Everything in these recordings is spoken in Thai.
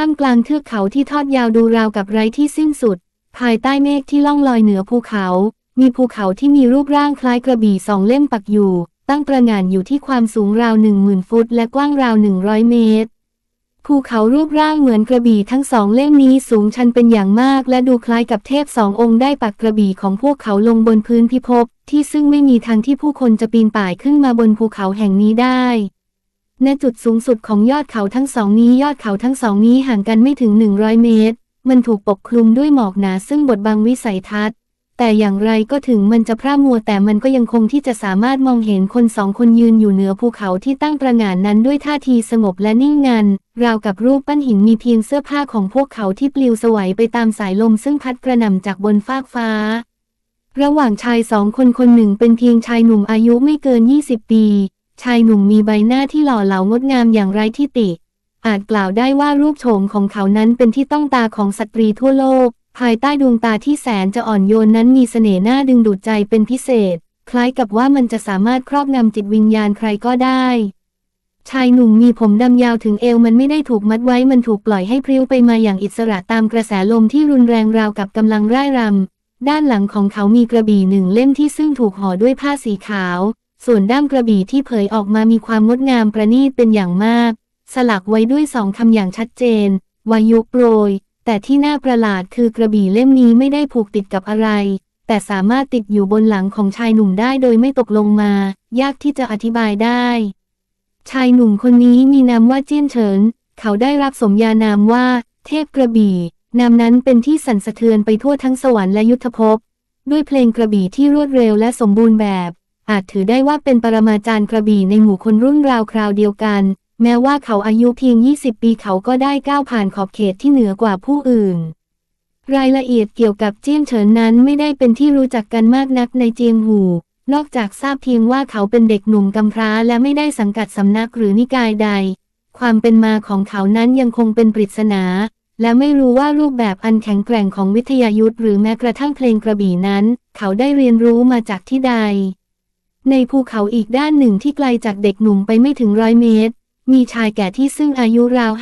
ท่ามกลางเทือกเขาที่ทอดยาวดูราวกับไร้ที่สิ้นสุด ภายใต้เมฆที่ล่องลอยเหนือภูเขา มีภูเขาที่มีรูปร่างคล้ายกระบี่สองเล่มปักอยู่ ตั้งประงานอยู่ที่ความสูงราวหนึ่งหมื่นฟุตและกว้างราวหนึ่งร้อยเมตร ภูเขารูปร่างเหมือนกระบี่ทั้งสองเล่มนี้สูงชันเป็นอย่างมาก และดูคล้ายกับเทพสององค์ได้ปักกระบี่ของพวกเขาลงบนพื้นพิภพที่ซึ่งไม่มีทางที่ผู้คนจะปีนป่ายขึ้นมาบนภูเขาแห่งนี้ได้ ณจุดสูงสุดของยอดเขาทั้งสองนี้ยอดเขาทั้งสองนี้ห่างกันไม่ถึง 100 เมตร มันถูกปกคลุมด้วยหมอกหนาซึ่งบดบังวิสัยทัศน์ แต่อย่างไรก็ถึงมันจะพร่ามัวแต่มันก็ยังคงที่จะสามารถมองเห็นคนสองคนยืนอยู่เหนือภูเขาที่ตั้งประงานนั้นด้วยท่าทีสงบและนิ่งงัน ราวกับรูปปั้นหินมีเพียงเสื้อผ้าของพวกเขาที่ปลิวสวัยไปตามสายลมซึ่งพัดกระหน่ำจากบนฟากฟ้า ระหว่างชายสองคนคนหนึ่งเป็นเพียงชายหนุ่มอายุไม่เกิน 20 ปี ชายหนุ่มมีใบหน้าที่หล่อเหลางดงามอย่างไร้ที่ติ อาจกล่าวได้ว่ารูปโฉมของเขานั้นเป็นที่ต้องตาของสตรีทั่วโลก ภายใต้ดวงตาที่แสนจะอ่อนโยนนั้นมีเสน่ห์น่าดึงดูดใจเป็นพิเศษ คล้ายกับว่ามันจะสามารถครอบงำจิตวิญญาณใครก็ได้ ชายหนุ่มมีผมดำยาวถึงเอวมันไม่ได้ถูกมัดไว้มันถูกปล่อยให้พลิ้วไปมาอย่างอิสระตามกระแสลมที่รุนแรงราวกับกำลังร่ายรำด้านหลังของเขามีกระบี่หนึ่งเล่มที่ซึ่งถูกห่อด้วยผ้าสีขาว ส่วนด้ามกระบี่ที่เผยออกมามีความงดงามประณีตเป็นอย่างมาก สลักไว้ด้วยสองคำอย่างชัดเจนวายุโปรย แต่ที่น่าประหลาดคือกระบี่เล่มนี้ไม่ได้ผูกติดกับอะไร แต่สามารถติดอยู่บนหลังของชายหนุ่มได้โดยไม่ตกลงมา ยากที่จะอธิบายได้ ชายหนุ่มคนนี้มีนามว่าเจี้ยนเฉิน เขาได้รับสมญานามว่า เทพกระบี่นามนั้นเป็นที่สั่นสะเทือนไปทั่วทั้งสวรรค์และยุทธภพ ด้วยเพลงกระบี่ที่รวดเร็วและสมบูรณ์แบบ อาจถือได้ว่าเป็นปรมาจารย์กระบี่ในหมู่คนรุ่นราวคราวเดียวกัน แม้ว่าเขาอายุเพียง 20 ปีเขาก็ได้ก้าวผ่านขอบเขตที่เหนือกว่าผู้อื่น รายละเอียดเกี่ยวกับเจี้ยนเฉินนั้นไม่ได้เป็นที่รู้จักกันมากนักในเจียงหู นอกจากทราบเพียงว่าเขาเป็นเด็กหนุ่มกำพร้าและไม่ได้สังกัดสำนักหรือนิกายใด ความเป็นมาของเขานั้นยังคงเป็นปริศนาและไม่รู้ว่ารูปแบบอันแข็งแกร่งของวิทยายุทธหรือแม้กระทั่งเพลงกระบี่นั้น เขาได้เรียนรู้มาจากที่ใด ในภูเขาอีกด้านหนึ่งที่ไกลจากเด็กหนุ่มไปไม่ถึงร้อยเมตร มีชายแก่ที่ซึ่งอายุราว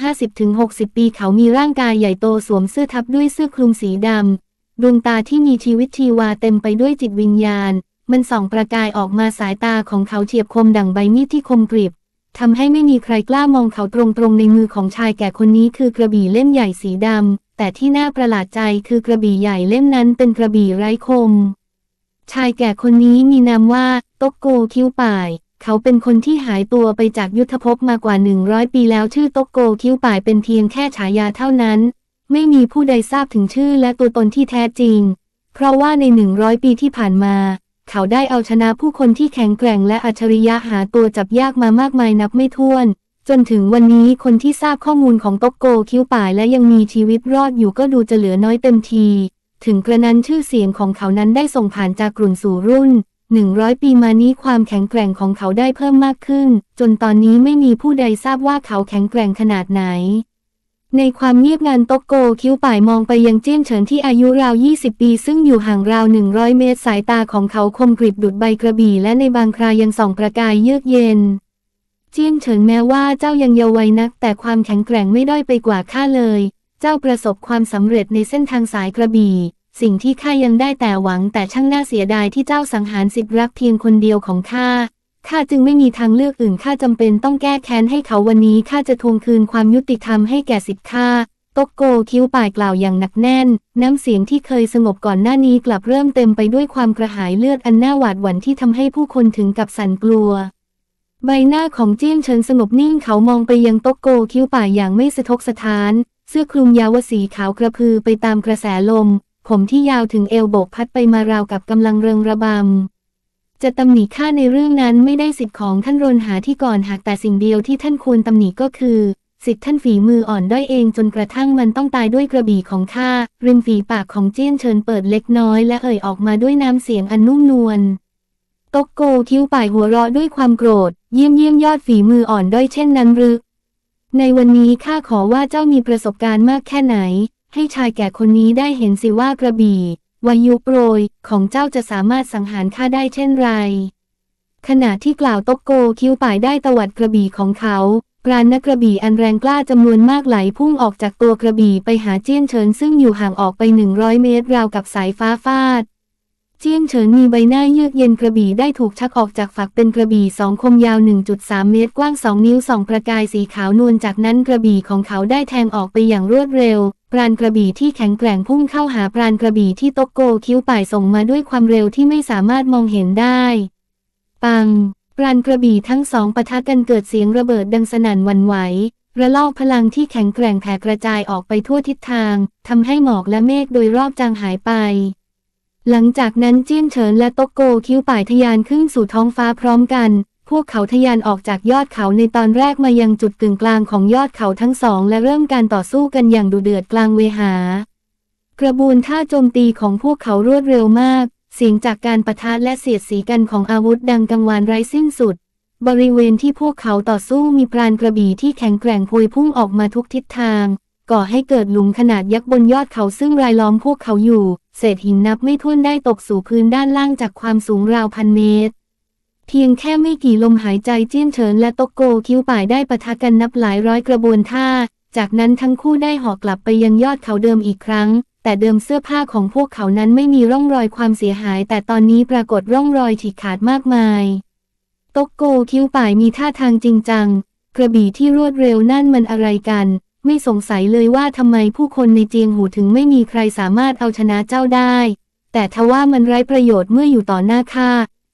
50-60 ปีเขามีร่างกายใหญ่โตสวมเสื้อทับด้วยเสื้อคลุมสีดำ ดวงตาที่มีชีวิตชีวาเต็มไปด้วยจิตวิญญาณ มันส่องประกายออกมาสายตาของเขาเฉียบคมดั่งใบมีดที่คมกริบทำให้ไม่มีใครกล้ามองเขาตรงๆในมือของชายแก่คนนี้คือกระบี่เล่มใหญ่สีดำแต่ที่น่าประหลาดใจคือกระบี่ใหญ่เล่มนั้นเป็นกระบี่ไร้คม ชายแก่คนนี้มีนามว่าตกโกคิ้วป่าย เขาเป็นคนที่หายตัวไปจากยุทธภพมากว่า 100 ปีแล้วชื่อตกโกคิ้วป่ายเป็นเพียงแค่ฉายาเท่านั้น ไม่มีผู้ใดทราบถึงชื่อและตัวตนที่แท้จริง เพราะว่าใน 100 ปีที่ผ่านมา เขาได้เอาชนะผู้คนที่แข็งแกร่งและอัจฉริยะหาตัวจับยากมามากมายนับไม่ถ้วน จนถึงวันนี้คนที่ทราบข้อมูลของตกโกคิ้วป่ายและยังมีชีวิตรอดอยู่ก็ดูจะเหลือน้อยเต็มที ถึงกระนั้นชื่อเสียงของเขานั้นได้ส่งผ่านจากกลุ่นสู่รุ่น 100 ปีมานี้ความแข็งแกร่งของเขาได้เพิ่มมากขึ้น จนตอนนี้ไม่มีผู้ใดทราบว่าเขาแข็งแกร่งขนาดไหน ในความเงียบงันตกโกคิ้วป่ายมองไปยังเจี้ยนเฉินที่อายุราว 20 ปี ซึ่งอยู่ห่างราว 100 เมตรสายตาของเขาคมกริบดุดใบกระบี่และในบางครายังส่องประกายเยือกเย็นเจี้ยนเฉินแม้ว่าเจ้ายังเยาว์วัยนัก แต่ความแข็งแกร่งไม่ด้อยไปกว่าข้าเลย เจ้าประสบความสำเร็จในเส้นทางสายกระบี่ สิ่งที่ข้ายังได้แต่หวังแต่ช่างน่าเสียดายที่เจ้าสังหารสิทธิรักเพียงคนเดียวของข้าข้าจึงไม่มีทางเลือกอื่นข้าจำเป็นต้องแก้แค้นให้เขาวันนี้ข้าจะทวงคืนความยุติธรรมให้แก่สิทธิข้าตกโกคิ้วป่ายกล่าวอย่างหนักแน่น น้ำเสียงที่เคยสงบก่อนหน้านี้กลับเริ่มเต็มไปด้วยความกระหายเลือดอันน่าหวาดหวั่นที่ทำให้ผู้คนถึงกับสั่นกลัว ใบหน้าของเจี้ยนเฉินสงบนิ่งเขามองไปยังตกโกคิ้วป่ายอย่างไม่สะทกสะท้าน เสื้อคลุมยาวสีขาวกระพือไปตามกระแสลม ผมที่ยาวถึงเอวโบกพัดไปมาราวกับกำลังเริงระบำ จะตำหนิข้าในเรื่องนั้นไม่ได้สิทธิ์ของท่านรนหาที่ก่อนหากแต่สิ่งเดียวที่ท่านควรตำหนิก็คือ สิทธิ์ท่านฝีมืออ่อนด้อยเองจนกระทั่งมันต้องตายด้วยกระบี่ของข้าริมฝีปากของเจี้ยนเชิญเปิดเล็กน้อยและเอ่ยออกมาด้วยน้ำเสียงอันนุ่มนวลตกโกคิ้วป่ายหัวเราะด้วยความโกรธ เยี่ยมเยี่ยมยอดฝีมืออ่อนด้อยเช่นนั้นหรือ ในวันนี้ข้าขอว่าเจ้ามีประสบการณ์มากแค่ไหน ให้ชายแก่คนนี้ได้เห็นสิว่ากระบี่วายุโปรยของเจ้าจะสามารถสังหารข้าได้เช่นไร ขณะที่กล่าวตกโกคิ้วป่ายได้ตวัดกระบี่ของเขาปราณนักกระบี่อันแรงกล้าจำนวนมากไหลพุ่งออกจากตัวกระบี่ไปหาเจี้ยนเฉินซึ่งอยู่ห่างออกไป 100 เมตรราวกับสายฟ้าฟาด เจี้ยนเฉินมีใบหน้าเยือกเย็นกระบี่ได้ถูกชักออกจากฝักเป็นกระบี่สองคมยาว 1.3 เมตรกว้าง 2 นิ้วสองประกายสีขาวนวลจากนั้นกระบี่ของเขาได้แทงออกไปอย่างรวดเร็วปราณกระบี่ที่แข็งแกร่งพุ่งเข้าหาปราณกระบี่ที่โตกโกคิ้วป่ายส่งมาด้วยความเร็วที่ไม่สามารถมองเห็นได้ ปังปราณกระบี่ทั้งสองปะทะกันเกิดเสียงระเบิดดังสนั่นวันไหวระลอกพลังที่แข็งแกร่งแผ่กระจายออกไปทั่วทิศทางทำให้หมอกและเมฆโดยรอบจางหายไป หลังจากนั้นเจี้ยนเฉินและโตกโกคิ้วป่ายทะยานขึ้นสู่ท้องฟ้าพร้อมกัน พวกเขาทะยานออกจากยอดเขาในตอนแรกมายังจุดกึ่งกลางของยอดเขาทั้งสอง และเริ่มการต่อสู้กันอย่างดุเดือดกลางเวหา กระบวนท่าโจมตีของพวกเขารวดเร็วมาก เสียงจากการปะทะและเสียดสีกันของอาวุธดังกังวานไร้สิ้นสุด บริเวณที่พวกเขาต่อสู้มีปราณกระบี่ที่แข็งแกร่งพวยพุ่งออกมาทุกทิศทาง ก่อให้เกิดหลุมขนาดยักษ์บนยอดเขาซึ่งรายล้อมพวกเขาอยู่ เศษหินนับไม่ถ้วนได้ตกสู่พื้นด้านล่างจากความสูงราวพันเมตร เพียงแค่ไม่กี่ลมหายใจเจี้ยนเฉินและตกโกคิ้วป่ายได้ปะทะกันนับหลายร้อยกระบวนท่า จากนั้นทั้งคู่ได้หอกกลับไปยังยอดเขาเดิมอีกครั้ง แต่เดิมเสื้อผ้าของพวกเขานั้นไม่มีร่องรอยความเสียหาย แต่ตอนนี้ปรากฏร่องรอยฉีกขาดมากมายตกโกคิ้วป่ายมีท่าทางจริงจัง กระบี่ที่รวดเร็วนั่นมันอะไรกัน ไม่สงสัยเลยว่าทำไมผู้คนในเจียงหูถึงไม่มีใครสามารถเอาชนะเจ้าได้ แต่ทว่ามันไร้ประโยชน์เมื่ออยู่ต่อหน้าข้า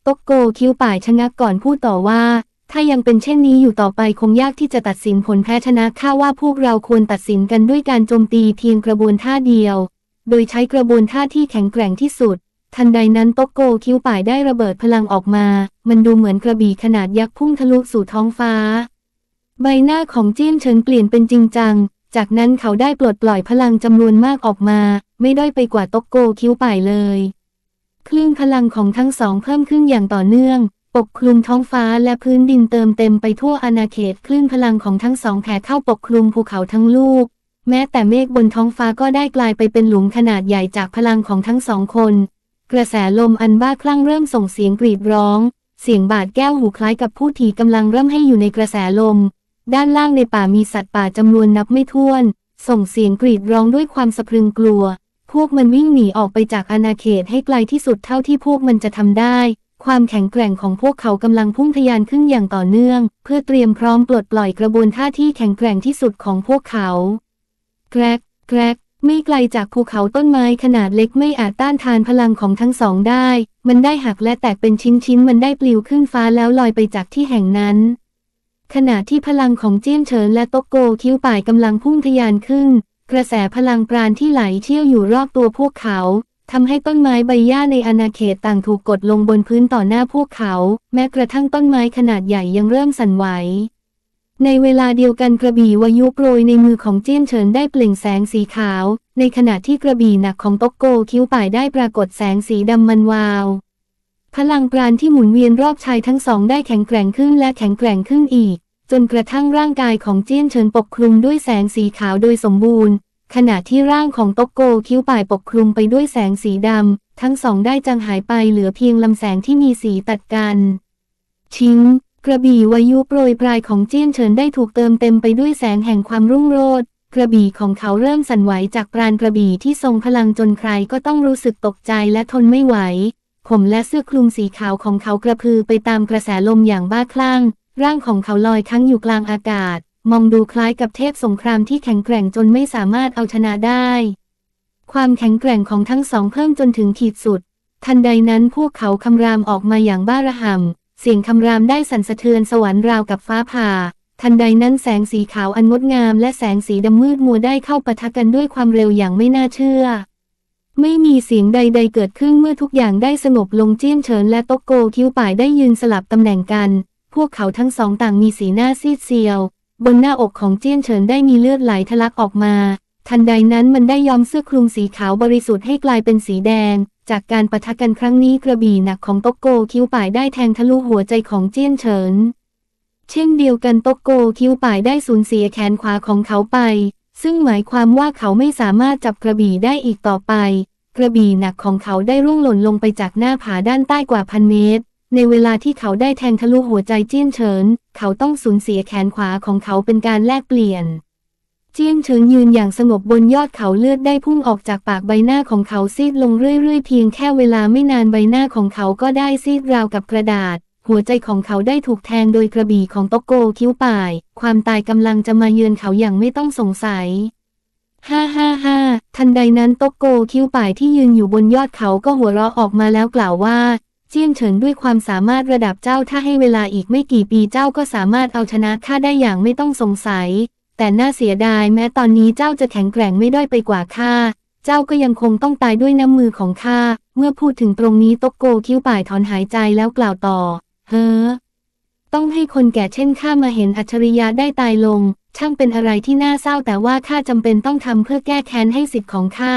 ตกโกคิ้วป่ายชะงักก่อนพูดต่อว่า ถ้ายังเป็นเช่นนี้อยู่ต่อไปคงยากที่จะตัดสินผลแพ้ชนะข้าว่าพวกเราควรตัดสินกันด้วยการโจมตีเพียงกระบวนท่าเดียว โดยใช้กระบวนท่าที่แข็งแกร่งที่สุด ทันใดนั้นตกโกคิ้วป่ายได้ระเบิดพลังออกมา มันดูเหมือนกระบี่ขนาดยักษ์พุ่งทะลุสู่ท้องฟ้า ใบหน้าของเจี้ยนเฉินเปลี่ยนเป็นจริงจัง จากนั้นเขาได้ปลดปล่อยพลังจำนวนมากออกมา ไม่ด้อยไปกว่าตกโกคิ้วป่ายเลย คลื่นพลังของทั้งสองเพิ่มขึ้นอย่างต่อเนื่อง ปกคลุมท้องฟ้าและพื้นดินเติมเต็มไปทั่วอาณาเขต คลื่นพลังของทั้งสองแผ่เข้าปกคลุมภูเขาทั้งลูก แม้แต่เมฆบนท้องฟ้าก็ได้กลายไปเป็นหลุมขนาดใหญ่จากพลังของทั้งสองคน กระแสลมอันบ้าคลั่งเริ่มส่งเสียงกรีดร้อง เสียงบาดแก้วหูคล้ายกับผู้ถี่กำลังเริ่มให้อยู่ในกระแสลม ด้านล่างในป่ามีสัตว์ป่าจำนวนนับไม่ถ้วน ส่งเสียงกรีดร้องด้วยความสะพรึงกลัว พวกมันวิ่งหนีออกไปจากอาณาเขตให้ไกลที่สุดเท่าที่พวกมันจะทำได้ ความแข็งแกร่งของพวกเขากำลังพุ่งทะยานขึ้นอย่างต่อเนื่อง เพื่อเตรียมพร้อมปลดปล่อยกระบวนท่าที่แข็งแกร่งที่สุดของพวกเขา แกรก แกรกไม่ไกลจากภูเขาต้นไม้ขนาดเล็กไม่อาจต้านทานพลังของทั้งสองได้ มันได้หักและแตกเป็นชิ้นๆ มันได้ปลิวขึ้นฟ้าแล้วลอยไปจากที่แห่งนั้น ขณะที่พลังของเจี้ยนเฉินและโตกโกคิ้วป่ายกำลังพุ่งทะยานขึ้น กระแสพลังปราณที่ไหลเชี่ยวอยู่รอบตัวพวกเขาทำให้ต้นไม้ใบหญ้าในอาณาเขตต่างถูกกดลงบนพื้นต่อหน้าพวกเขา แม้กระทั่งต้นไม้ขนาดใหญ่ยังเริ่มสั่นไหว ในเวลาเดียวกันกระบี่วายุโปรยในมือของเจี้ยนเฉินได้เปล่งแสงสีขาว ในขณะที่กระบี่หนักของตกโกคิ้วป่ายได้ปรากฏแสงสีดำมันวาว พลังปราณที่หมุนเวียนรอบชายทั้งสองได้แข็งแกร่งขึ้นและแข็งแกร่งขึ้นอีก จนกระทั่งร่างกายของเจี้ยนเฉินปกคลุมด้วยแสงสีขาวโดยสมบูรณ์ ขณะที่ร่างของตกโกคิ้วป่ายปกคลุมไปด้วยแสงสีดำ ทั้งสองได้จางหายไปเหลือเพียงลำแสงที่มีสีตัดกันชิงกระบี่วายุโปรยปลายของเจี้ยนเฉินได้ถูกเติมเต็มไปด้วยแสงแห่งความรุ่งโรจน์กระบี่ของเขาเริ่มสั่นไหวจากปราณกระบี่ที่ทรงพลังจนใครก็ต้องรู้สึกตกใจและทนไม่ไหว ผมและเสื้อคลุมสีขาวของเขากระพือไปตามกระแสลมอย่างบ้าคลั่ง ร่างของเขาลอยค้างอยู่กลางอากาศ มองดูคล้ายกับเทพสงครามที่แข็งแกร่งจนไม่สามารถเอาชนะได้ ความแข็งแกร่งของทั้งสองเพิ่มจนถึงขีดสุด ทันใดนั้นพวกเขาคำรามออกมาอย่างบ้าระห่ำเสียงคำรามได้สั่นสะเทือนสวรรค์ราวกับฟ้าผ่าทันใดนั้นแสงสีขาวอันงดงามและแสงสีดำมืดมัวได้เข้าปะทะกันด้วยความเร็วอย่างไม่น่าเชื่อ ไม่มีเสียงใดๆเกิดขึ้นเมื่อทุกอย่างได้สงบลงเจี้ยนเฉินและตกโกคิ้วป่ายได้ยืนสลับตำแหน่งกัน พวกเขาทั้งสองต่างมีสีหน้าซีดเซียว บนหน้าอกของเจี้ยนเฉินได้มีเลือดไหลทะลักออกมา ทันใดนั้นมันได้ย้อมเสื้อคลุมสีขาวบริสุทธิ์ให้กลายเป็นสีแดง จากการปะทะกันครั้งนี้กระบี่หนักของตกโกคิ้วป่ายได้แทงทะลุหัวใจของเจี้ยนเฉิน เช่นเดียวกันตกโกคิ้วป่ายได้สูญเสียแขนขวาของเขาไป ซึ่งหมายความว่าเขาไม่สามารถจับกระบี่ได้อีกต่อไป กระบี่หนักของเขาได้ร่วงหล่นลงไปจากหน้าผาด้านใต้กว่าพันเมตร ในเวลาที่เขาได้แทงทะลุหัวใจเจี้ยนเฉิน เขาต้องสูญเสียแขนขวาของเขาเป็นการแลกเปลี่ยน เจี้ยนเฉินยืนอย่างสงบบนยอดเขาเลือดได้พุ่งออกจากปากใบหน้าของเขาซีดลงเรื่อยๆ เพียงแค่เวลาไม่นานใบหน้าของเขาก็ได้ซีดราวกับกระดาษ หัวใจของเขาได้ถูกแทงโดยกระบี่ของโตโกคิ้วป่าย ความตายกำลังจะมาเยือนเขาอย่างไม่ต้องสงสัย ฮ่าฮ่าฮ่าทันใดนั้นโตโกคิ้วป่ายที่ยืนอยู่บนยอดเขาก็หัวเราะออกมาแล้วกล่าวว่า เจี้ยนเฉินด้วยความสามารถระดับเจ้าถ้าให้เวลาอีกไม่กี่ปีเจ้าก็สามารถเอาชนะข้าได้อย่างไม่ต้องสงสัย แต่น่าเสียดายแม้ตอนนี้เจ้าจะแข็งแกร่งไม่ด้อยไปกว่าข้า เจ้าก็ยังคงต้องตายด้วยน้ำมือของข้า เมื่อพูดถึงตรงนี้ตกโกคิ้วป่ายถอนหายใจแล้วกล่าวต่อ เฮ้อต้องให้คนแก่เช่นข้ามาเห็นอัจฉริยะได้ตายลง ช่างเป็นอะไรที่น่าเศร้าแต่ว่าข้าจำเป็นต้องทำเพื่อแก้แค้นให้สิทธิ์ของข้า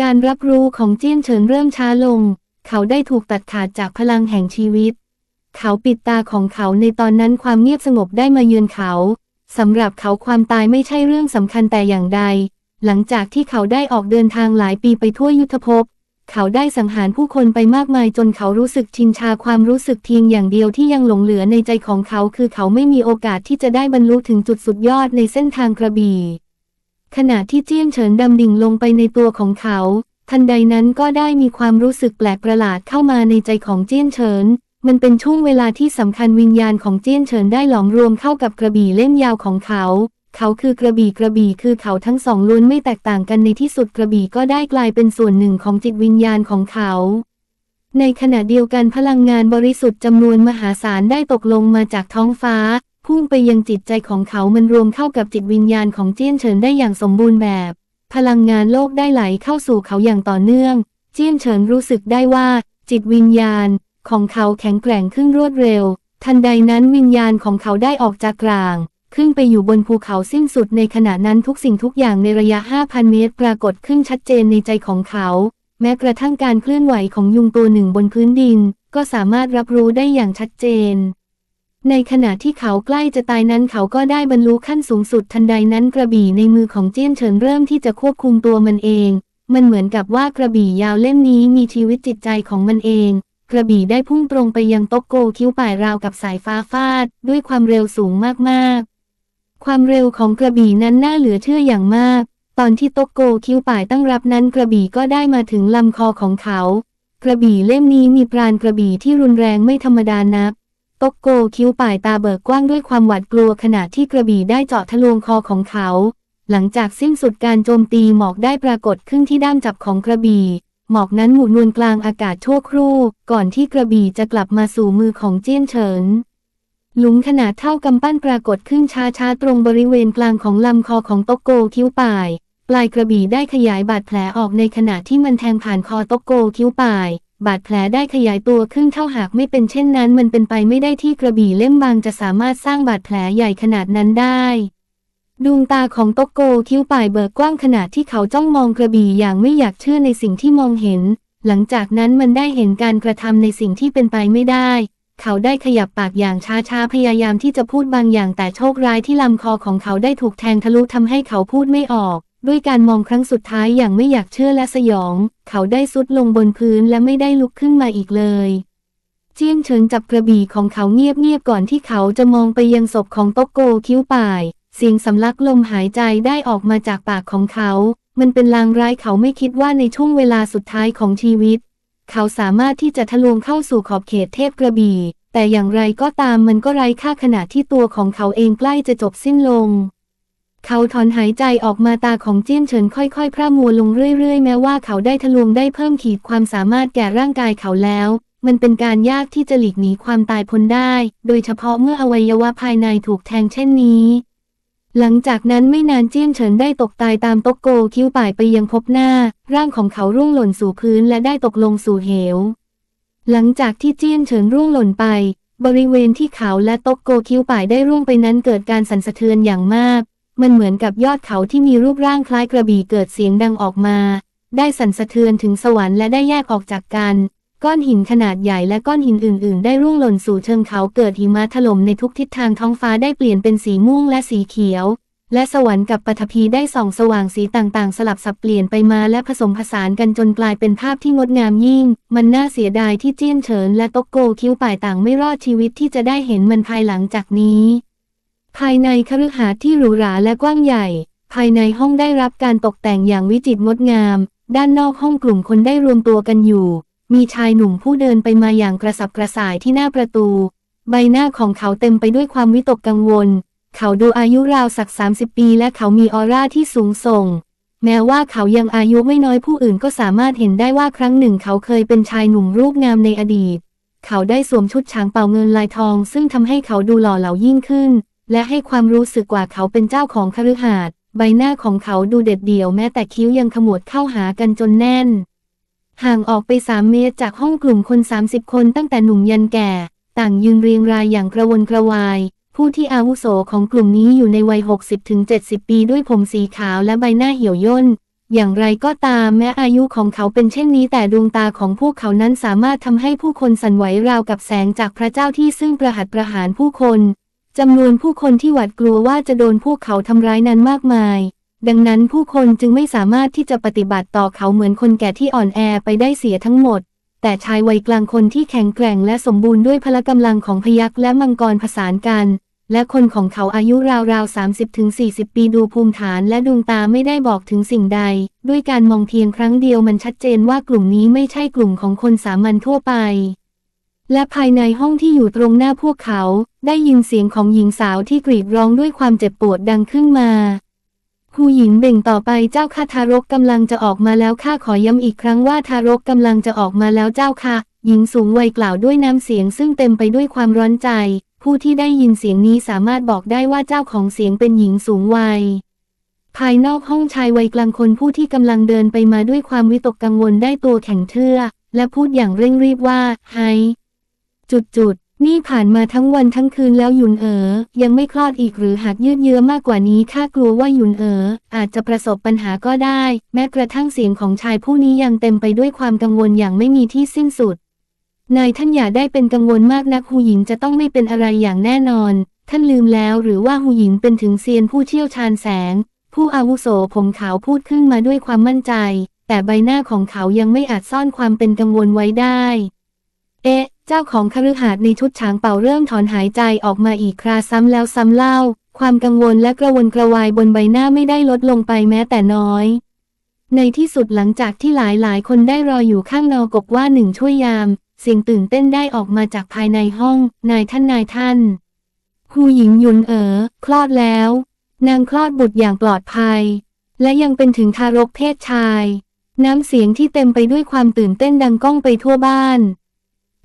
การรับรู้ของเจี้ยนเฉินเริ่มช้าลง เขาได้ถูกตัดขาดจากพลังแห่งชีวิต เขาปิดตาของเขาในตอนนั้นความเงียบสงบได้มาเยือนเขาสำหรับเขาความตายไม่ใช่เรื่องสำคัญแต่อย่างใด หลังจากที่เขาได้ออกเดินทางหลายปีไปทั่วยุทธภพ เขาได้สังหารผู้คนไปมากมายจนเขารู้สึกชินชาความรู้สึกเพียงอย่างเดียวที่ยังหลงเหลือในใจของเขา คือเขาไม่มีโอกาสที่จะได้บรรลุถึงจุดสุดยอดในเส้นทางกระบี่ขณะที่เจี้ยนเฉินดำดิ่งลงไปในตัวของเขา ทันใดนั้นก็ได้มีความรู้สึกแปลกประหลาดเข้ามาในใจของเจี้ยนเฉิน มันเป็นช่วงเวลาที่สำคัญวิญญาณของเจี้ยนเฉินได้หลอมรวมเข้ากับกระบี่เล่มยาวของเขา เขาคือกระบี่กระบี่คือเขาทั้งสองล้วนไม่แตกต่างกันในที่สุดกระบี่ก็ได้กลายเป็นส่วนหนึ่งของจิตวิญญาณของเขา ในขณะเดียวกันพลังงานบริสุทธิ์จำนวนมหาศาลได้ตกลงมาจากท้องฟ้า พุ่งไปยังจิตใจของเขามันรวมเข้ากับจิตวิญญาณของเจี้ยนเฉินได้อย่างสมบูรณ์แบบ พลังงานโลกได้ไหลเข้าสู่เขาอย่างต่อเนื่อง เจี้ยนเฉินรู้สึกได้ว่า จิตวิญญาณ ของเขาแข็งแกร่งขึ้นรวดเร็ว ทันใดนั้นวิญญาณของเขาได้ออกจากกลาง ขึ้นไปอยู่บนภูเขาสิ้นสุดในขณะนั้นทุกสิ่งทุกอย่างในระยะ 5,000 เมตร ปรากฏขึ้นชัดเจนในใจของเขา แม้กระทั่งการเคลื่อนไหวของยุงตัวหนึ่งบนพื้นดิน ก็สามารถรับรู้ได้อย่างชัดเจน ในขณะที่เขาใกล้จะตายนั้นเขาก็ได้บรรลุขั้นสูงสุดทันใดนั้นกระบี่ในมือของเจี้ยนเฉินเริ่มที่จะควบคุมตัวมันเอง มันเหมือนกับว่ากระบี่ยาวเล่มนี้มีชีวิตจิตใจของมันเองกระบี่ได้พุ่งตรงไปยังโตกโกคิ้วป่ายราวกับสายฟ้าฟาด ด้วยความเร็วสูงมากๆ ความเร็วของกระบี่นั้นน่าเหลือเชื่ออย่างมาก ตอนที่โตโกคิวป่ายตั้งรับนั้นกระบี่ก็ได้มาถึงลำคอของเขา กระบี่เล่มนี้มีปราณกระบี่ที่รุนแรงไม่ธรรมดานักตโกคิวป่ายตาเบิกกว้างด้วยความหวาดกลัวขณะที่กระบี่ได้เจาะทะลวงคอของเขา หลังจากสิ้นสุดการโจมตีหมอกได้ปรากฏขึ้นที่ด้ามจับของกระบี่ หมอกนั้นหมุนวนกลางอากาศชั่วครู่ ก่อนที่กระบี่จะกลับมาสู่มือของเจี้ยนเฉิน หลุมขนาดเท่ากำปั้นปรากฏขึ้นช้าๆ ตรงบริเวณกลางของลำคอของตกโกคิ้วป่าย ปลายกระบี่ได้ขยายบาดแผลออกในขณะที่มันแทงผ่านคอตกโกคิ้วป่าย บาดแผลได้ขยายตัวขึ้นเท่าหากไม่เป็นเช่นนั้นมันเป็นไปไม่ได้ที่กระบี่เล่มบางจะสามารถสร้างบาดแผลใหญ่ขนาดนั้นได้ดวงตาของตกโกคิ้วป่ายเบิกกว้างขนาดที่เขาจ้องมองกระบี่อย่างไม่อยากเชื่อในสิ่งที่มองเห็น หลังจากนั้นมันได้เห็นการกระทำในสิ่งที่เป็นไปไม่ได้ เขาได้ขยับปากอย่างช้าๆ พยายามที่จะพูดบางอย่างแต่โชคร้ายที่ลำคอของเขาได้ถูกแทงทะลุทำให้เขาพูดไม่ออก ด้วยการมองครั้งสุดท้ายอย่างไม่อยากเชื่อและสยอง เขาได้ซุดลงบนพื้นและไม่ได้ลุกขึ้นมาอีกเลยเจียงเฉินจับกระบี่ของเขาเงียบๆก่อนที่เขาจะมองไปยังศพของโตกโกคิ้วป่าย เสียงสำลักลมหายใจได้ออกมาจากปากของเขา มันเป็นลางร้ายเขาไม่คิดว่าในช่วงเวลาสุดท้ายของชีวิต เขาสามารถที่จะทะลวงเข้าสู่ขอบเขตเทพกระบี่ แต่อย่างไรก็ตามมันก็ไร้ค่าขณะที่ตัวของเขาเองใกล้จะจบสิ้นลง เขาถอนหายใจออกมาตาของเจี้ยนเฉินค่อยๆ พร่ามัวลงเรื่อยๆ แม้ว่าเขาได้ทะลวงได้เพิ่มขีดความสามารถแก่ร่างกายเขาแล้ว มันเป็นการยากที่จะหลีกหนีความตายพ้นได้ โดยเฉพาะเมื่ออวัยวะภายในถูกแทงเช่นนี้ หลังจากนั้นไม่นานเจี้ยนเฉินได้ตกตายตามตกโกคิ้วป่ายไปยังพบหน้า ร่างของเขาร่วงหล่นสู่พื้นและได้ตกลงสู่เหว หลังจากที่เจี้ยนเฉินร่วงหล่นไป บริเวณที่เขาและตกโกคิ้วป่ายได้ร่วงไปนั้นเกิดการสั่นสะเทือนอย่างมาก มันเหมือนกับยอดเขาที่มีรูปร่างคล้ายกระบี่เกิดเสียงดังออกมา ได้สั่นสะเทือนถึงสวรรค์และได้แยกออกจากกัน ก้อนหินขนาดใหญ่และก้อนหินอื่น ๆ ได้ร่วงหล่นสู่เชิงเขาเกิดหิมะถล่มในทุกทิศทางท้องฟ้าได้เปลี่ยนเป็นสีม่วงและสีเขียว และสวรรค์กับปฐพีได้ส่องสว่างสีต่างๆ สลับสับเปลี่ยนไปมาและผสมผสานกันจนกลายเป็นภาพที่งดงามยิ่ง มันน่าเสียดายที่เจี้ยนเฉินและตกโกคิ้วป่ายต่างไม่รอดชีวิตที่จะได้เห็นมันภายหลังจากนี้ ภายในคฤหาสน์ที่หรูหราและกว้างใหญ่ ภายในห้องได้รับการตกแต่งอย่างวิจิตรงดงาม ด้านนอกห้องกลุ่มคนได้รวมตัวกันอยู่ มีชายหนุ่มผู้เดินไปมาอย่างกระสับกระส่ายที่หน้าประตู ใบหน้าของเขาเต็มไปด้วยความวิตกกังวล เขาดูอายุราวสัก 30 ปี และเขามีออร่าที่สูงส่ง แม้ว่าเขายังอายุไม่น้อยผู้อื่นก็สามารถเห็นได้ว่าครั้งหนึ่งเขาเคยเป็นชายหนุ่มรูปงามในอดีต เขาได้สวมชุดช้างเป่าเงินลายทอง ซึ่งทำให้เขาดูหล่อเหลายิ่งขึ้น และให้ความรู้สึกว่าเขาเป็นเจ้าของคฤหาสน์ใบหน้าของเขาดูเด็ดเดี่ยวแม้แต่คิ้วยังขมวดเข้าหากันจนแน่น ห่างออกไปสามเมตรจากห้องกลุ่มคน 30 คนตั้งแต่หนุ่มยันแก่ ต่างยืนเรียงรายอย่างกระวนกระวาย ผู้ที่อาวุโสของกลุ่มนี้อยู่ในวัย 60-70 ปีด้วยผมสีขาวและใบหน้าเหี่ยวย่น อย่างไรก็ตามแม้อายุของเขาเป็นเช่นนี้แต่ดวงตาของพวกเขานั้นสามารถทำให้ผู้คนสั่นไหวราวกับแสงจากพระเจ้าที่ซึ่งประหัตประหารผู้คนจำนวนผู้คนที่หวาดกลัวว่าจะโดนพวกเขาทำร้ายนั้นมากมาย ดังนั้นผู้คนจึงไม่สามารถที่จะปฏิบัติต่อเขาเหมือนคนแก่ที่อ่อนแอไปได้เสียทั้งหมด แต่ชายวัยกลางคนที่แข็งแกร่งและสมบูรณ์ด้วยพละกำลังของพยัคฆ์และมังกรผสานกัน และคนของเขาอายุราวๆ 30-40 ปีดูภูมิฐานและดวงตาไม่ได้บอกถึงสิ่งใด ด้วยการมองเพียงครั้งเดียวมันชัดเจนว่ากลุ่มนี้ไม่ใช่กลุ่มของคนสามัญทั่วไปและภายในห้องที่อยู่ตรงหน้าพวกเขา ได้ยินเสียงของหญิงสาวที่กรีดร้องด้วยความเจ็บปวดดังขึ้นมา ผู้หญิงเบ่งต่อไปเจ้าค่ะทารกกำลังจะออกมาแล้วข้าขอย้ำอีกครั้งว่าทารกกำลังจะออกมาแล้วเจ้าค่ะ หญิงสูงวัยกล่าวด้วยน้ำเสียงซึ่งเต็มไปด้วยความร้อนใจ ผู้ที่ได้ยินเสียงนี้สามารถบอกได้ว่าเจ้าของเสียงเป็นหญิงสูงวัย ภายนอกห้องชายวัยกลางคนผู้ที่กำลังเดินไปมาด้วยความวิตกกังวลได้ตัวแข็งเทื่อและพูดอย่างเร่งรีบว่าไฮจุดจุด นี่ผ่านมาทั้งวันทั้งคืนแล้วยุนเอ๋อยังไม่คลอดอีกหรือหากยืดเยื้อมากกว่านี้ข้ากลัวว่ายุนเอ๋ออาจจะประสบปัญหาก็ได้ แม้กระทั่งเสียงของชายผู้นี้ยังเต็มไปด้วยความกังวลอย่างไม่มีที่สิ้นสุด นายท่านอย่าได้เป็นกังวลมากนักหูหญิงจะต้องไม่เป็นอะไรอย่างแน่นอน ท่านลืมแล้วหรือว่าหูหญิงเป็นถึงเซียนผู้เชี่ยวชาญแสง ผู้อาวุโสผมขาวพูดขึ้นมาด้วยความมั่นใจ แต่ใบหน้าของเขายังไม่อาจซ่อนความเป็นกังวลไว้ได้ เอ๊ะ เจ้าของคฤหาสน์ในชุดช้างเป่าเริ่มถอนหายใจออกมาอีกคราซ้ำแล้วซ้ำเล่า ความกังวลและกระวนกระวายบนใบหน้าไม่ได้ลดลงไปแม้แต่น้อย ในที่สุดหลังจากที่หลายหลายคนได้รออยู่ข้างนอกบว่าหนึ่งช่วยยาม เสียงตื่นเต้นได้ออกมาจากภายในห้อง นายท่านนายท่านผู้หญิงยุนเอ๋อคลอดแล้ว นางคลอดบุตรอย่างปลอดภัย และยังเป็นถึงทารกเพศชาย น้ำเสียงที่เต็มไปด้วยความตื่นเต้นดังก้องไปทั่วบ้าน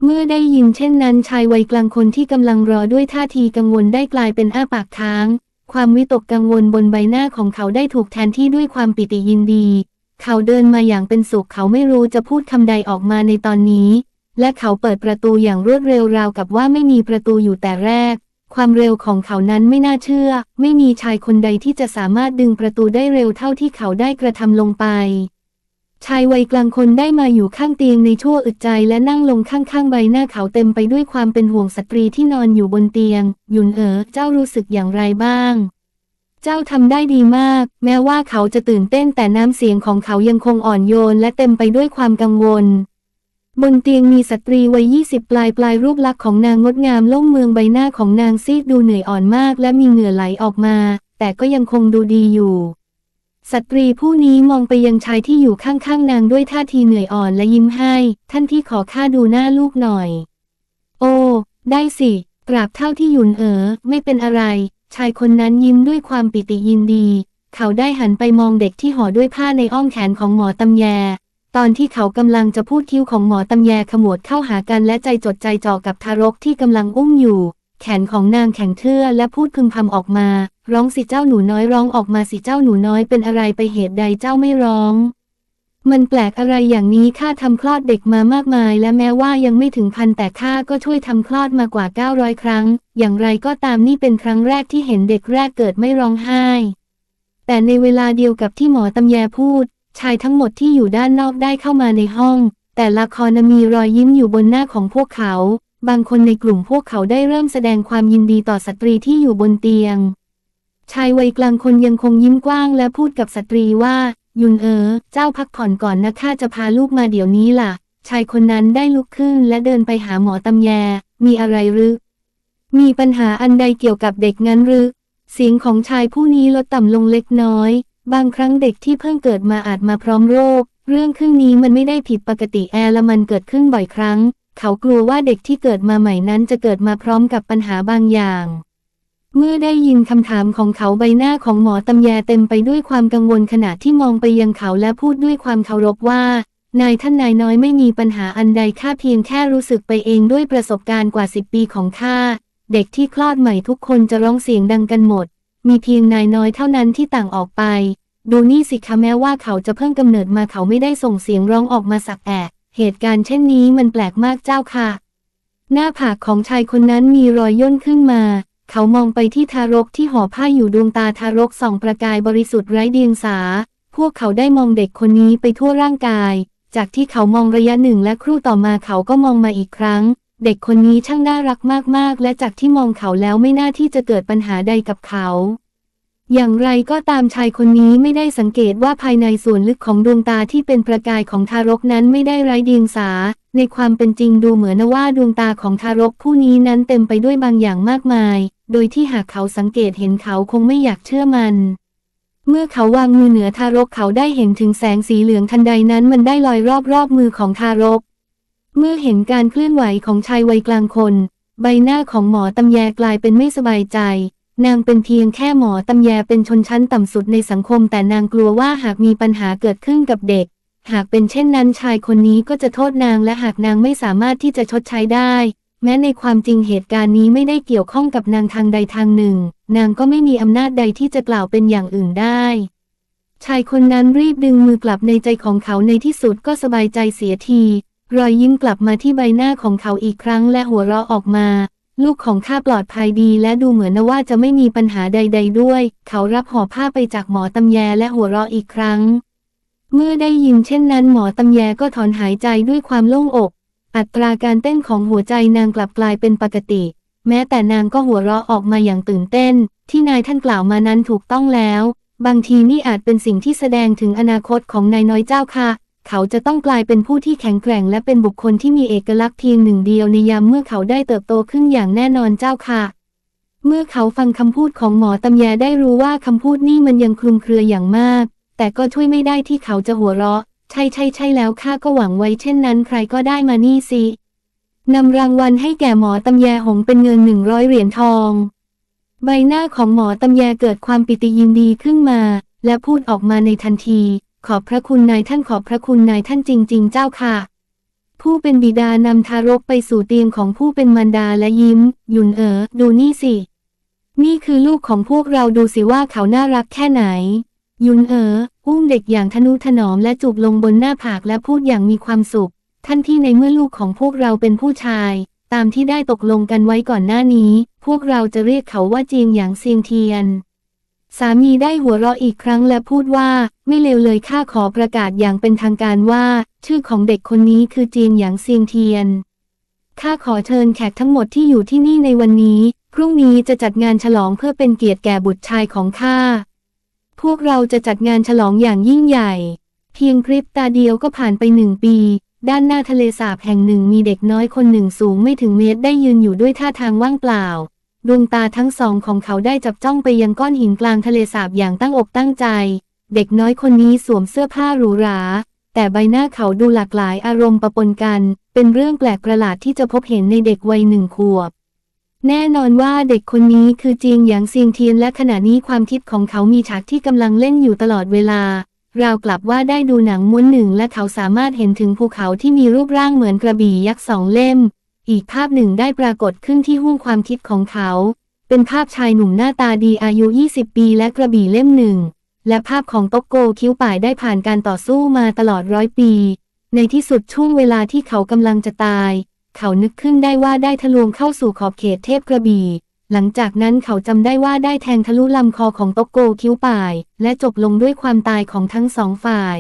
เมื่อได้ยินเช่นนั้นชายวัยกลางคนที่กำลังรอด้วยท่าทีกังวลได้กลายเป็นอ้าปากค้าง ความวิตกกังวลบนใบหน้าของเขาได้ถูกแทนที่ด้วยความปิติยินดี เขาเดินมาอย่างเป็นสุขเขาไม่รู้จะพูดคำใดออกมาในตอนนี้ และเขาเปิดประตูอย่างรวดเร็วราวกับว่าไม่มีประตูอยู่แต่แรก ความเร็วของเขานั้นไม่น่าเชื่อ ไม่มีชายคนใดที่จะสามารถดึงประตูได้เร็วเท่าที่เขาได้กระทำลงไป ชายวัยกลางคนได้มาอยู่ข้างเตียงในชั่วอึดใจและนั่งลงข้างๆใบหน้าเขาเต็มไปด้วยความเป็นห่วงสตรีที่นอนอยู่บนเตียง ยุนเอ๋อเจ้ารู้สึกอย่างไรบ้าง เจ้าทำได้ดีมาก แม้ว่าเขาจะตื่นเต้นแต่น้ำเสียงของเขายังคงอ่อนโยนและเต็มไปด้วยความกังวล บนเตียงมีสตรีวัยยี่สิบปลายปลายรูปลักษณ์ของนางงดงามล่มเมืองใบหน้าของนางซีดดูเหนื่อยอ่อนมาก และมีเหงื่อไหลออกมา แต่ก็ยังคงดูดีอยู่ สตรีผู้นี้มองไปยังชายที่อยู่ข้างๆนางด้วยท่าทีเหนื่อยอ่อนและยิ้มให้ ท่านพี่ขอข้าดูหน้าลูกหน่อย โอ้ ได้สิตราบเท่าที่หยุนเอ๋อไม่เป็นอะไร ชายคนนั้นยิ้มด้วยความปิติยินดี เขาได้หันไปมองเด็กที่ห่อด้วยผ้าในอ้อมแขนของหมอตำแย ตอนที่เขากำลังจะพูดคิ้วของหมอตำแยขมวดเข้าหากันและใจจดใจจ่อกับทารกที่กำลังอุ้มอยู่ แขนของนางแข็งเทื่อและพูดพึมพำออกมา ร้องสิเจ้าหนูน้อยร้องออกมาสิเจ้าหนูน้อยเป็นอะไรไปเหตุใดเจ้าไม่ร้อง มันแปลกอะไรอย่างนี้ข้าทำคลอดเด็กมามากมาย และแม้ว่ายังไม่ถึงพันแต่ข้าก็ช่วยทำคลอดมากว่า 900 ครั้ง อย่างไรก็ตามนี่เป็นครั้งแรกที่เห็นเด็กแรกเกิดไม่ร้องไห้ แต่ในเวลาเดียวกับที่หมอตำแยพูด ชายทั้งหมดที่อยู่ด้านนอกได้เข้ามาในห้อง แต่ละครมีรอยยิ้มอยู่บนหน้าของพวกเขา บางคนในกลุ่มพวกเขาได้เริ่มแสดงความยินดีต่อสตรีที่อยู่บนเตียง ชายวัยกลางคนยังคงยิ้มกว้างและพูดกับสตรีว่า ยุนเออเจ้าพักผ่อนก่อนนะข้าจะพาลูกมาเดี๋ยวนี้ล่ะ ชายคนนั้นได้ลุกขึ้นและเดินไปหาหมอตำแย มีอะไรหรือ มีปัญหาอันใดเกี่ยวกับเด็กงั้นหรือ เสียงของชายผู้นี้ลดต่ำลงเล็กน้อย บางครั้งเด็กที่เพิ่งเกิดมาอาจมาพร้อมโรค เรื่องครึ่งนี้มันไม่ได้ผิดปกติแอร์ละมันเกิดขึ้นบ่อยครั้ง เขากลัวว่าเด็กที่เกิดมาใหม่นั้นจะเกิดมาพร้อมกับปัญหาบางอย่าง เมื่อได้ยินคำถามของเขาใบหน้าของหมอตำแยเต็มไปด้วยความกังวลขณะที่มองไปยังเขาและพูดด้วยความเคารพว่า นายท่านนายน้อยไม่มีปัญหาอันใดข้าเพียงแค่รู้สึกไปเองด้วยประสบการณ์กว่าสิบปีของข้าเด็กที่คลอดใหม่ทุกคนจะร้องเสียงดังกันหมด มีเพียงนายน้อยเท่านั้นที่ต่างออกไป ดูนี่สิคะแม้ว่าเขาจะเพิ่งกำเนิดมาเขาไม่ได้ส่งเสียงร้องออกมาสักแอะ เหตุการณ์เช่นนี้มันแปลกมากเจ้าค่ะ หน้าผากของชายคนนั้นมีรอยย่นขึ้นมา เขามองไปที่ทารกที่ห่อผ้าอยู่ดวงตาทารกส่องประกายบริสุทธิ์ไร้เดียงสา พวกเขาได้มองเด็กคนนี้ไปทั่วร่างกาย จากที่เขามองระยะหนึ่งและครู่ต่อมาเขาก็มองมาอีกครั้ง เด็กคนนี้ช่างน่ารักมากๆ และจากที่มองเขาแล้วไม่น่าที่จะเกิดปัญหาใดกับเขา อย่างไรก็ตามชายคนนี้ไม่ได้สังเกตว่าภายในส่วนลึกของดวงตาที่เป็นประกายของทารกนั้นไม่ได้ไร้เดียงสา ในความเป็นจริงดูเหมือนว่าดวงตาของทารกผู้นี้นั้นเต็มไปด้วยบางอย่างมากมาย โดยที่หากเขาสังเกตเห็นเขาคงไม่อยากเชื่อมัน เมื่อเขาวางมือเหนือทารกเขาได้เห็นถึงแสงสีเหลืองทันใดนั้นมันได้ลอยรอบๆมือของทารก เมื่อเห็นการเคลื่อนไหวของชายวัยกลางคน ใบหน้าของหมอตำแยกลายเป็นไม่สบายใจ นางเป็นเพียงแค่หมอตำแยเป็นชนชั้นต่ำสุดในสังคม แต่นางกลัวว่าหากมีปัญหาเกิดขึ้นกับเด็ก หากเป็นเช่นนั้นชายคนนี้ก็จะโทษนางและหากนางไม่สามารถที่จะชดใช้ได้ แม้ในความจริงเหตุการณ์นี้ไม่ได้เกี่ยวข้องกับนางทางใดทางหนึ่ง นางก็ไม่มีอำนาจใดที่จะกล่าวเป็นอย่างอื่นได้ ชายคนนั้นรีบดึงมือกลับในใจของเขาในที่สุดก็สบายใจเสียที รอยยิ้มกลับมาที่ใบหน้าของเขาอีกครั้งและหัวเราะออกมา ลูกของข้าปลอดภัยดีและดูเหมือนนะว่าจะไม่มีปัญหาใด ๆ ด้วย เขารับห่อผ้าไปจากหมอตำแยและหัวเราะอีกครั้ง เมื่อได้ยินเช่นนั้นหมอตำแยก็ถอนหายใจด้วยความโล่งอก อัตราการเต้นของหัวใจนางกลับกลายเป็นปกติ แม้แต่นางก็หัวเราะออกมาอย่างตื่นเต้น ที่นายท่านกล่าวมานั้นถูกต้องแล้ว บางทีนี่อาจเป็นสิ่งที่แสดงถึงอนาคตของนายน้อยเจ้าค่ะ เขาจะต้องกลายเป็นผู้ที่แข็งแกร่งและเป็นบุคคลที่มีเอกลักษณ์เพียงหนึ่งเดียวในยามเมื่อเขาได้เติบโตขึ้นอย่างแน่นอนเจ้าค่ะ เมื่อเขาฟังคำพูดของหมอตำแยได้รู้ว่าคำพูดนี่มันยังคลุมเครืออย่างมาก แต่ก็ช่วยไม่ได้ที่เขาจะหัวเราะ ใช่ใช่ใช่แล้วข้าก็หวังไว้เช่นนั้นใครก็ได้มานี่สินำรางวัลให้แก่หมอตำแยหงเป็นเงินหนึ่งร้อยเหรียญทอง ใบหน้าของหมอตำแยเกิดความปิติยินดีขึ้นมา และพูดออกมาในทันที ขอบพระคุณนายท่านขอบพระคุณนายท่านจริง ๆ เจ้าค่ะ ผู้เป็นบิดานำทารกไปสู่เตียงของผู้เป็นมารดาและยิ้ม หยุนเอ๋อดูนี่สิ นี่คือลูกของพวกเราดูสิว่าเขาน่ารักแค่ไหน ยุนเอ๋ออุ้มเด็กอย่างทนุถนอมและจูบลงบนหน้าผากและพูดอย่างมีความสุข ท่านที่ในเมื่อลูกของพวกเราเป็นผู้ชาย ตามที่ได้ตกลงกันไว้ก่อนหน้านี้ พวกเราจะเรียกเขาว่าเจียงหยางเซียงเทียน สามีได้หัวเราะอีกครั้งและพูดว่า ไม่เลวเลยข้าขอประกาศอย่างเป็นทางการว่า ชื่อของเด็กคนนี้คือจียงหยางเซียงเทียนข้าขอเชิญแขกทั้งหมดที่อยู่ที่นี่ในวันนี้ พรุ่งนี้จะจัดงานฉลองเพื่อเป็นเกียรติแก่บุตรชายของข้าพวกเราจะจัดงานฉลองอย่างยิ่งใหญ่ เพียงพริบตาเดียวก็ผ่านไปหนึ่งปี ด้านหน้าทะเลสาบแห่งหนึ่งมีเด็กน้อยคนหนึ่งสูงไม่ถึงเมตรได้ยืนอยู่ด้วยท่าทางว่างเปล่า ดวงตาทั้งสองของเขาได้จับจ้องไปยังก้อนหินกลางทะเลสาบอย่างตั้งอกตั้งใจ เด็กน้อยคนนี้สวมเสื้อผ้าหรูหรา แต่ใบหน้าเขาดูหลากหลายอารมณ์ปะปนกัน เป็นเรื่องแปลกประหลาดที่จะพบเห็นในเด็กวัยหนึ่งขวบ แน่นอนว่าเด็กคนนี้คือเจียงหยางเซียงเทียนและขณะนี้ความคิดของเขามีฉากที่กำลังเล่นอยู่ตลอดเวลาราวกลับว่าได้ดูหนังม้วนหนึ่งและเขาสามารถเห็นถึงภูเขาที่มีรูปร่างเหมือนกระบี่ยักษ์สองเล่ม อีกภาพหนึ่งได้ปรากฏขึ้นที่ห้วงความคิดของเขา เป็นภาพชายหนุ่มหน้าตาดีอายุ 20 ปีและกระบี่เล่มหนึ่ง และภาพของโตกโกคิ้วป่ายได้ผ่านการต่อสู้มาตลอดร้อยปี ในที่สุดช่วงเวลาที่เขากำลังจะตาย เขานึกขึ้นได้ว่าได้ทะลวงเข้าสู่ขอบเขตเทพกระบี่ หลังจากนั้นเขาจำได้ว่าได้แทงทะลุลำคอของโตกโกคิ้วป่าย และจบลงด้วยความตายของทั้งสองฝ่าย